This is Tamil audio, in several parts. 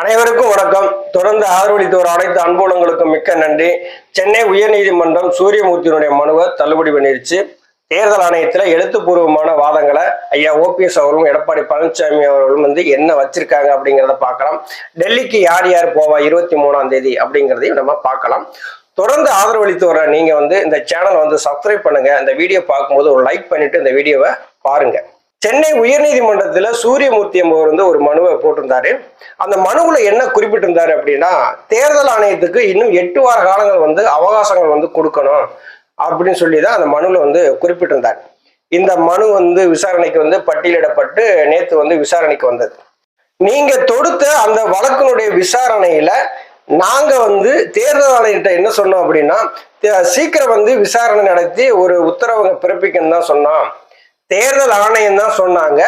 அனைவருக்கும் வணக்கம். தொடர்ந்து ஆதரவளித்தவர் அனைத்து அன்புலங்களுக்கும் மிக்க நன்றி. சென்னை உயர்நீதிமன்றம் சூரியமூர்த்தியினுடைய மனுவை தள்ளுபடி பண்ணிருச்சு. தேர்தல் ஆணையத்தில் எழுத்துப்பூர்வமான வாதங்களை ஐயா ஓபிஎஸ் அவர்களும் எடப்பாடி பழனிசாமி அவர்களும் வந்து என்ன வச்சிருக்காங்க அப்படிங்கிறத பார்க்கலாம். டெல்லிக்கு யார் யார் போவா இருபத்தி மூணாம் தேதி அப்படிங்கிறதையும் நம்ம பார்க்கலாம். தொடர்ந்து ஆதரவளித்து வர நீங்க வந்து இந்த சேனலை வந்து சப்ஸ்கிரைப் பண்ணுங்க. இந்த வீடியோ பார்க்கும்போது ஒரு லைக் பண்ணிட்டு இந்த வீடியோவை பாருங்க. சென்னை உயர்நீதிமன்றத்தில் சூரியமூர்த்தி என்பவர் வந்து ஒரு மனுவை போட்டிருந்தாரு. அந்த மனுவில் என்ன குறிப்பிட்டிருந்தாரு அப்படின்னா தேர்தல் ஆணையத்துக்கு இன்னும் எட்டு வார காலங்கள் வந்து அவகாசங்கள் வந்து கொடுக்கணும் அப்படின்னு சொல்லி தான் அந்த மனுவில் வந்து குறிப்பிட்டிருந்தார். இந்த மனு வந்து விசாரணைக்கு வந்து பட்டியலிடப்பட்டு நேற்று வந்து விசாரணைக்கு வந்தது. நீங்க தொடுத்த அந்த வழக்கினுடைய விசாரணையில நாங்க வந்து தேர்தல் ஆணையிட்ட என்ன சொன்னோம் அப்படின்னா தே- சீக்கிரம் வந்து விசாரணை நடத்தி ஒரு உத்தரவை பிறப்பிக்கணும் தான் சொன்னோம். தேர்தல் ஆணையம் தான் சொன்னாங்க.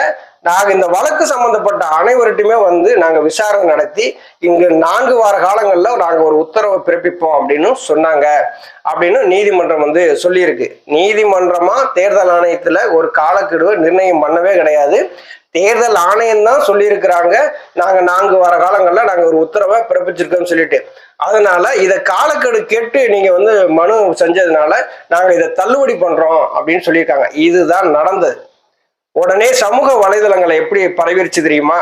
நாங்க இந்த வழக்கு சம்பந்தப்பட்ட அனைவருகிட்டையுமே வந்து நாங்க விசாரணை நடத்தி இங்கு நான்கு வார காலங்கள்ல நாங்க ஒரு உத்தரவை பிறப்பிப்போம் அப்படின்னு சொன்னாங்க. அப்படின்னு நீதிமன்றம் வந்து சொல்லியிருக்கு. நீதிமன்றமா தேர்தல் ஆணையத்துல ஒரு காலக்கெடுவை நிர்ணயம் பண்ணவே கிடையாது. தேர்தல் ஆணையம் தான் சொல்லியிருக்கிறாங்க. நாங்க நான்கு வார காலங்கள்ல நாங்க ஒரு உத்தரவை பிறப்பிச்சிருக்கோம்னு சொல்லிட்டு. அதனால இதை காலக்கெடு கேட்டு நீங்க வந்து மனு செஞ்சதுனால நாங்க இதை தள்ளுபடி பண்றோம் அப்படின்னு சொல்லியிருக்காங்க. இதுதான் நடந்தது. உடனே சமூக வலைதளங்களை எப்படி பரவிருச்சு தெரியுமா?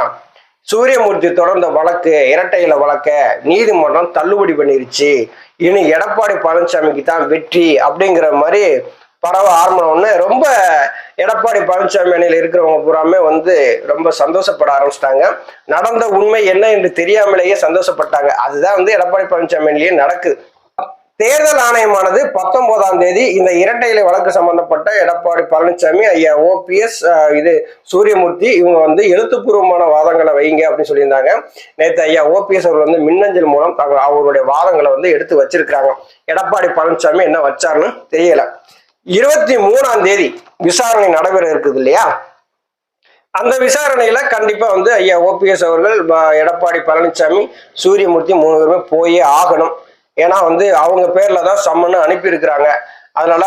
சூரியமூர்த்தி தொடர்ந்த வழக்கு இரட்டையில வழக்க நீதிமன்றம் தள்ளுபடி பண்ணிருச்சு. இனி எடப்பாடி பழனிசாமிக்கு தான் வெற்றி அப்படிங்கிற மாதிரி பரவ ஆரம்பினோடனே ரொம்ப எடப்பாடி பழனிசாமி அணியில் இருக்கிறவங்க பூராமே வந்து ரொம்ப சந்தோஷப்பட ஆரம்பிச்சிட்டாங்க. நடந்த உண்மை என்ன என்று தெரியாமலேயே சந்தோஷப்பட்டாங்க. அதுதான் வந்து எடப்பாடி பழனிசாமி அணிலேயே நடக்குது. தேர்தல் ஆணையமானது பத்தொன்பதாம் தேதி இந்த இரட்டை இலை வழக்கு சம்பந்தப்பட்ட எடப்பாடி பழனிசாமி ஐயா ஓபிஎஸ் இது சூரியமூர்த்தி இவங்க வந்து எழுத்துப்பூர்வமான வாதங்களை வைங்க அப்படின்னு சொல்லியிருந்தாங்க. நேற்று ஐயா ஓபிஎஸ் அவர் வந்து மின்னஞ்சல் மூலம் தங்க அவருடைய வாதங்களை வந்து எடுத்து வச்சிருக்கிறாங்க. எடப்பாடி பழனிசாமி என்ன வச்சாருன்னு தெரியல. இருபத்தி மூணாம் தேதி விசாரணை நடைபெற இருக்குது இல்லையா? அந்த விசாரணையில கண்டிப்பா வந்து ஐயா ஓபிஎஸ் அவர்கள் எடப்பாடி பழனிசாமி சூரியமூர்த்தி மூணு பேருமே போயே ஆகணும். ஏன்னா வந்து அவங்க பேர்ல தான் சம்மன்னு அனுப்பியிருக்கிறாங்க. அதனால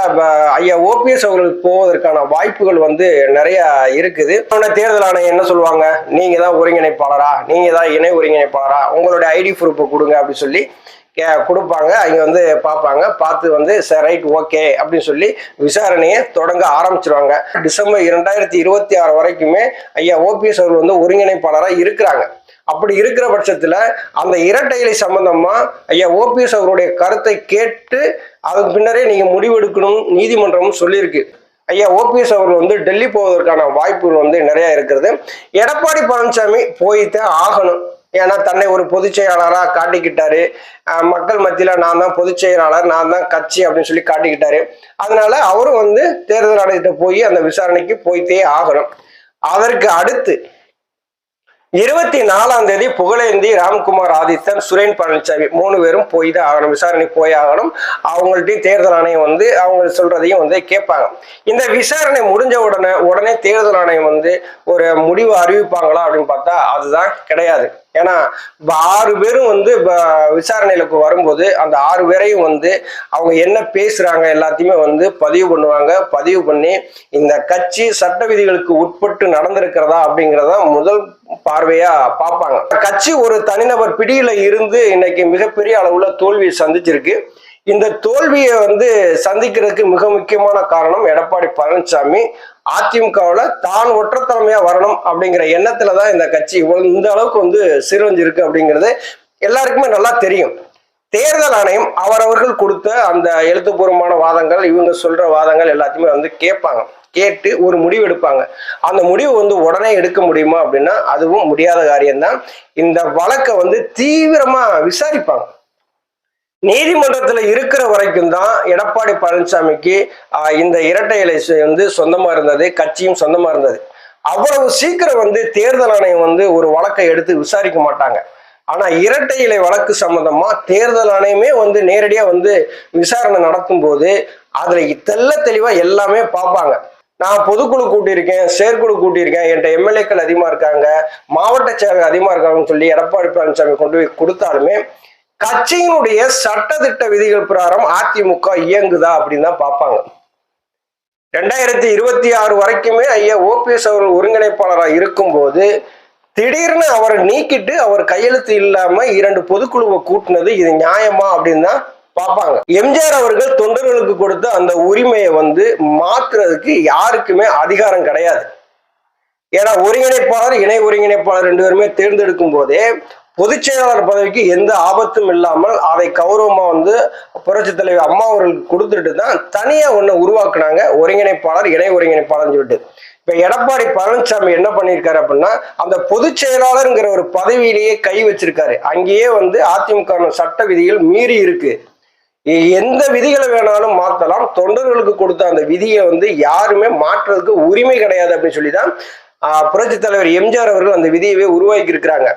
ஐயா ஓபிஎஸ் அவர்கள் போவதற்கான வாய்ப்புகள் வந்து நிறைய இருக்குது. தேர்தல் ஆணையம் என்ன சொல்லுவாங்க? நீங்க தான் ஒருங்கிணைப்பாளரா? நீங்க தான் இணை ஒருங்கிணைப்பாளரா? உங்களுடைய ஐடி ப்ரூஃப் கொடுங்க அப்படின்னு சொல்லி கே கொடுப்பாங்க. அவங்க வந்து பார்ப்பாங்க. பார்த்து வந்து சார் ரைட் ஓகே. அப்படின்னு சொல்லி விசாரணையை தொடங்க ஆரம்பிச்சிருவாங்க. டிசம்பர் இரண்டாயிரத்தி இருபத்தி ஆறு வரைக்குமே ஐயா ஓபிஎஸ் அவர்கள் வந்து ஒருங்கிணைப்பாளராக இருக்கிறாங்க. அப்படி இருக்கிற பட்சத்துல அந்த இரட்டை இலை சம்பந்தமா ஐயா ஓபிஎஸ் அவருடைய கருத்தை கேட்டு அதுக்கு பின்னரே நீங்க முடிவெடுக்கணும் நீதிமன்றமும் சொல்லியிருக்கு. ஐயா ஓபிஎஸ் அவர்கள் வந்து டெல்லி போவதற்கான வாய்ப்புகள் வந்து நிறைய இருக்கிறது. எடப்பாடி பழனிசாமி போய்த்தான் ஆகணும். ஏன்னா தன்னை ஒரு பொதுச் செயலாளராக காட்டிக்கிட்டாரு. மக்கள் மத்தியில நான் தான் பொதுச் செயலாளர் நான் தான் கட்சி அப்படின்னு சொல்லி காட்டிக்கிட்டாரு. அதனால அவரும் வந்து தேர்தல் ஆணையத்தை போய் அந்த விசாரணைக்கு போய்த்தே ஆகணும். அதற்கு அடுத்து இருபத்தி நாலாம் தேதி புகழேந்தி ராம்குமார் ஆதித்தன் சுரேன் பழனிசாமி மூணு பேரும் போய் தான் ஆகணும். விசாரணை போய் ஆகணும். அவங்கள்ட்டையும் தேர்தல் ஆணையம் வந்து அவங்க சொல்றதையும் வந்து கேட்பாங்க. இந்த விசாரணை முடிஞ்ச உடனே உடனே தேர்தல் ஆணையம் வந்து ஒரு முடிவு அறிவிப்பாங்களா அப்படின்னு பார்த்தா அதுதான் கிடையாது. ஏன்னா ஆறு பேரும் வந்து விசாரணைகளுக்கு வரும்போது அந்த ஆறு பேரையும் வந்து அவங்க என்ன பேசுறாங்க எல்லாத்தையுமே வந்து பதிவு பண்ணுவாங்க. பதிவு பண்ணி இந்த கட்சி சட்ட விதிகளுக்கு உட்பட்டு நடந்திருக்கிறதா அப்படிங்கிறத முதல் பார்வையா பார்ப்பாங்க. கட்சி ஒரு தனிநபர் பிடியில இருந்து இன்னைக்கு மிகப்பெரிய அளவுல தோல்வியை சந்திச்சிருக்கு. இந்த தோல்வியை வந்து சந்திக்கிறதுக்கு மிக முக்கியமான காரணம் எடப்பாடி பழனிசாமி. அதிமுகவில் தான் ஒற்றத்தலைமையா வரணும் அப்படிங்கிற எண்ணத்துல தான் இந்த கட்சி இந்த அளவுக்கு வந்து சீரழிஞ்சிருக்கு அப்படிங்கிறது எல்லாருக்குமே நல்லா தெரியும். தேர்தல் ஆணையம் அவரவர்கள் கொடுத்த அந்த எழுத்துப்பூர்வமான வாதங்கள் இவங்க சொல்ற வாதங்கள் எல்லாத்தையுமே வந்து கேட்பாங்க. கேட்டு ஒரு முடிவு எடுப்பாங்க. அந்த முடிவு வந்து உடனே எடுக்க முடியுமா அப்படின்னா அதுவும் முடியாத காரியம்தான். இந்த வழக்கை வந்து தீவிரமா விசாரிப்பாங்க. நீதிமன்றத்துல இருக்கிற வரைக்கும் தான் எடப்பாடி பழனிசாமிக்கு இந்த இரட்டை இலை வந்து சொந்தமா இருந்தது கட்சியும் சொந்தமா இருந்தது. அவ்வளவு சீக்கிரம் வந்து தேர்தல் ஆணையம் வந்து ஒரு வழக்கை எடுத்து விசாரிக்க மாட்டாங்க. ஆனா இரட்டை இலை வழக்கு சம்பந்தமா தேர்தல் ஆணையமே வந்து நேரடியா வந்து விசாரணை நடத்தும் போது அதுல தெள்ள தெளிவா எல்லாமே பார்ப்பாங்க. நான் பொதுக்குழு கூட்டியிருக்கேன் செயற்குழு கூட்டியிருக்கேன் என்கிட்ட எம்எல்ஏக்கள் அதிகமா இருக்காங்க மாவட்ட செயலர் அதிகமா இருக்காங்கன்னு சொல்லி எடப்பாடி பழனிசாமி கொண்டு போய் கொடுத்தாலுமே கட்சியினுடைய சட்டதிட்ட விதிகள் பிரகாரம் அதிமுக இயங்குதா அப்படின்னு தான் பார்ப்பாங்க. ரெண்டாயிரத்தி இருபத்தி ஆறு வரைக்குமே ஐயா ஓபிஎஸ் அவர்கள் ஒருங்கிணைப்பாளராக இருக்கும்போது திடீர்னு அவரை நீக்கிட்டு அவர் கையெழுத்து இல்லாம இரண்டு பொதுக்குழுவை கூட்டினது இது நியாயமா அப்படின்னு தான் பார்ப்பாங்க. எம்ஜிஆர் அவர்கள் தொண்டர்களுக்கு கொடுத்த அந்த உரிமையை வந்து மாத்துறதுக்கு யாருக்குமே அதிகாரம் கிடையாது. ஏன்னா ஒருங்கிணைப்பாளர் இணை ஒருங்கிணைப்பாளர் ரெண்டு பேருமே தேர்ந்தெடுக்கும் போதே பொதுச் செயலாளர் பதவிக்கு எந்த ஆபத்தும் இல்லாமல் அதை கௌரவமா வந்து புரட்சி தலைவர் அம்மா அவர்களுக்கு கொடுத்துட்டு தான் தனியா ஒண்ணு உருவாக்குனாங்க. ஒருங்கிணைப்பாளர் இணை ஒருங்கிணைப்பாளர்னு சொல்லிட்டு. இப்ப எடப்பாடி பழனிசாமி என்ன பண்ணியிருக்காரு அப்படின்னா அந்த பொதுச் செயலாளருங்கிற ஒரு பதவியிலேயே கை வச்சிருக்காரு. அங்கேயே வந்து அதிமுக சட்ட விதிகள் மீறி இருக்கு. எந்த விதிகளை வேணாலும் மாத்தலாம். தொண்டர்களுக்கு கொடுத்த அந்த விதியை வந்து யாருமே மாற்றுறதுக்கு உரிமை கிடையாது அப்படின்னு சொல்லி தான் புரட்சி தலைவர் எம்ஜிஆர் அவர்கள் அந்த விதியவே உருவாக்கி இருக்கிறாங்க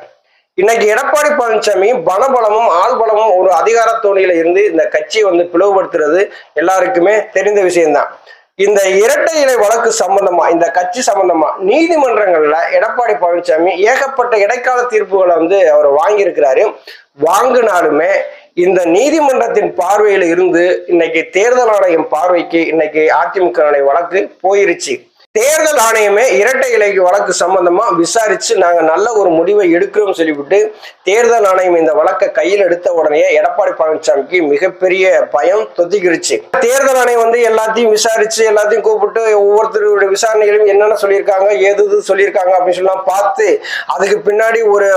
இன்னைக்கு எடப்பாடி பழனிசாமி பணபலமும் ஆள்பலமும் ஒரு அதிகார தோணியில இருந்து இந்த கட்சியை வந்து பிளவுபடுத்துறது எல்லாருக்குமே தெரிந்த விஷயம்தான். இந்த இரட்டை இலை வழக்கு சம்பந்தமா இந்த கட்சி சம்பந்தமா நீதிமன்றங்கள்ல எடப்பாடி பழனிசாமி ஏகப்பட்ட இடைக்கால தீர்ப்புகளை வந்து அவர் வாங்கியிருக்கிறாரு. வாங்கினாலுமே இந்த நீதிமன்றத்தின் பார்வையில இருந்து இன்னைக்கு தேர்தல் ஆணையம் பார்வைக்கு இன்னைக்கு அதிமுக வழக்கு போயிருச்சு. தேர்தல் ஆணையமே இரட்டை இலைக்கு வழக்கு சம்பந்தமா விசாரிச்சு நாங்க நல்ல ஒரு முடிவை எடுக்கிறோம் சொல்லிவிட்டு தேர்தல் ஆணையம் இந்த வழக்கை கையில் எடுத்த உடனே எடப்பாடி பழனிசாமிக்கு மிகப்பெரிய பயம் தொத்திக்கிருச்சு. தேர்தல் ஆணையம் வந்து எல்லாத்தையும் விசாரிச்சு எல்லாத்தையும் கூப்பிட்டு ஒவ்வொருத்தருடைய விசாரணைகளையும் என்னென்ன சொல்லியிருக்காங்க எது சொல்லியிருக்காங்க அப்படின்னு சொல்லலாம் பார்த்து அதுக்கு பின்னாடி ஒரு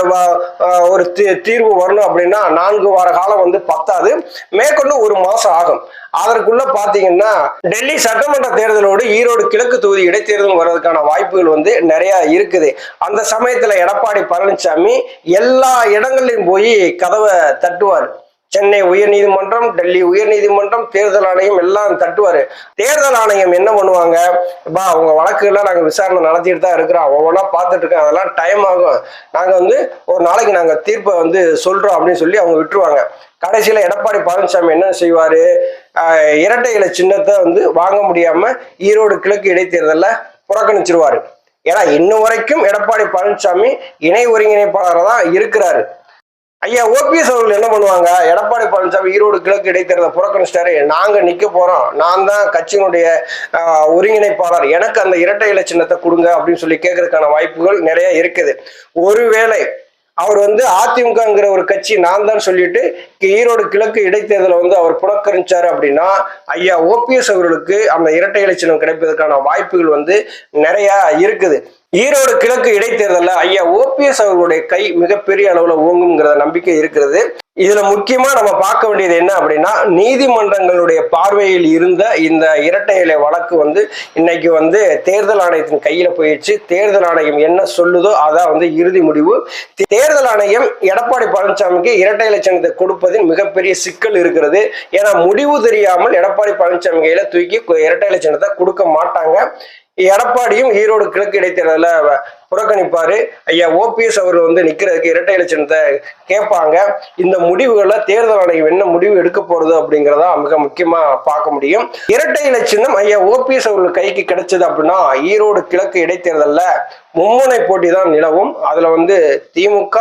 ஒரு தீர்வு வரணும் அப்படின்னா நான்கு வார காலம் வந்து பத்தாது. மேற்கொண்டு ஒரு மாசம் ஆகும். அதற்குள்ள பாத்தீங்கன்னா டெல்லி சட்டமன்ற தேர்தலோடு ஈரோடு கிழக்கு தொகுதி இடைத்தேர்தல் வர்றதுக்கான வாய்ப்புகள் வந்து நிறைய இருக்குது. அந்த சமயத்துல எடப்பாடி பழனிசாமி எல்லா இடங்கள்லையும் போய் கதவை தட்டுவார். சென்னை உயர்நீதிமன்றம் டெல்லி உயர்நீதிமன்றம் தேர்தல் ஆணையம் எல்லாம் தட்டுவாரு. தேர்தல் ஆணையம் என்ன பண்ணுவாங்க? பா அவங்க வழக்குகள்லாம் நாங்கள் விசாரணை நடத்திட்டு தான் இருக்கிறோம். ஒவ்வொன்றா பார்த்துட்டு இருக்கோம். அதெல்லாம் டைம் ஆகும். நாங்கள் வந்து ஒரு நாளைக்கு நாங்கள் தீர்ப்பை வந்து சொல்றோம் அப்படின்னு சொல்லி அவங்க விட்டுருவாங்க. கடைசியில் எடப்பாடி பழனிசாமி என்ன செய்வார்? இரட்டை இலை சின்னத்தை வந்து வாங்க முடியாமல் ஈரோடு கிழக்கு இடைத்தேர்தலில் புறக்கணிச்சிருவாரு. ஏன்னா இன்னும் வரைக்கும் எடப்பாடி பழனிசாமி இணை ஒருங்கிணைப்பாளராக தான் இருக்கிறாரு. ஐயா ஓபிஎஸ் அவர்கள் என்ன பண்ணுவாங்க? எடப்பாடி பழனிசாமி ஈரோடு கிழக்கு இடைத்தேர்தலை புறக்கணிச்சிட்டாரு. நாங்க நிக்க போறோம். நான் தான் கட்சியினுடைய ஒருங்கிணைப்பாளர். எனக்கு அந்த இரட்டை இலை சின்னத்தை கொடுங்க அப்படின்னு சொல்லி கேட்கறதுக்கான வாய்ப்புகள் நிறைய இருக்குது. ஒருவேளை அவர் வந்து அதிமுகங்கிற ஒரு கட்சி நான் தான் சொல்லிட்டு ஈரோடு கிழக்கு இடைத்தேர்தலை வந்து அவர் புறக்கணிச்சாரு அப்படின்னா ஐயா ஓபிஎஸ் அவர்களுக்கு அந்த இரட்டை இலட்சணம் கிடைப்பதற்கான வாய்ப்புகள் வந்து நிறைய இருக்குது. ஈரோடு கிழக்கு இடைத்தேர்தலில் ஐயா ஓபிஎஸ் அவர்களுடைய கை மிகப்பெரிய அளவில் ஓங்குங்கிற நம்பிக்கை இருக்கிறது. இதுல முக்கியமா நம்ம பார்க்க வேண்டியது என்ன அப்படின்னா நீதிமன்றங்களுடைய பார்வையில் இருந்த இந்த இரட்டை இலை வழக்கு வந்து இன்னைக்கு வந்து தேர்தல் ஆணையத்தின் கையில போயிடுச்சு. தேர்தல் ஆணையம் என்ன சொல்லுதோ அதான் வந்து இறுதி முடிவு. தேர்தல் ஆணையம் எடப்பாடி பழனிசாமிக்கு இரட்டை இலட்சணத்தை கொடுப்பதில் மிகப்பெரிய சிக்கல் இருக்கிறது. ஏன்னா முடிவு தெரியாமல் எடப்பாடி பழனிசாமி கையில தூக்கி இரட்டை இலட்சணத்தை கொடுக்க மாட்டாங்க. எடப்பாடியும் ஈரோடு கிழக்கு இடைத்தேர்தலில் புறக்கணிப்பாரு. ஐயா ஓபிஎஸ் அவர் வந்து நிக்கிறதுக்கு இரட்டை இலட்சணத்தை கேட்பாங்க. இந்த முடிவுகளை தேர்தல் ஆணையம் என்ன முடிவு எடுக்க போறது அப்படிங்கிறதா மிக முக்கியமா பார்க்க முடியும். இரட்டை இலட்சணம் ஐயா ஓபிஎஸ் அவர்கள் கைக்கு கிடைச்சது அப்படின்னா ஈரோடு கிழக்கு இடைத்தேர்தல்ல மும்முனை போட்டி தான் நிலவும். அதுல வந்து திமுக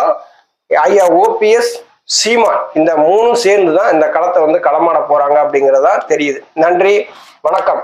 ஐயா ஓபிஎஸ் சீமான் இந்த மூணும் சேர்ந்து தான் இந்த களத்தை வந்து களமாட போறாங்க அப்படிங்கிறதா தெரியுது. நன்றி வணக்கம்.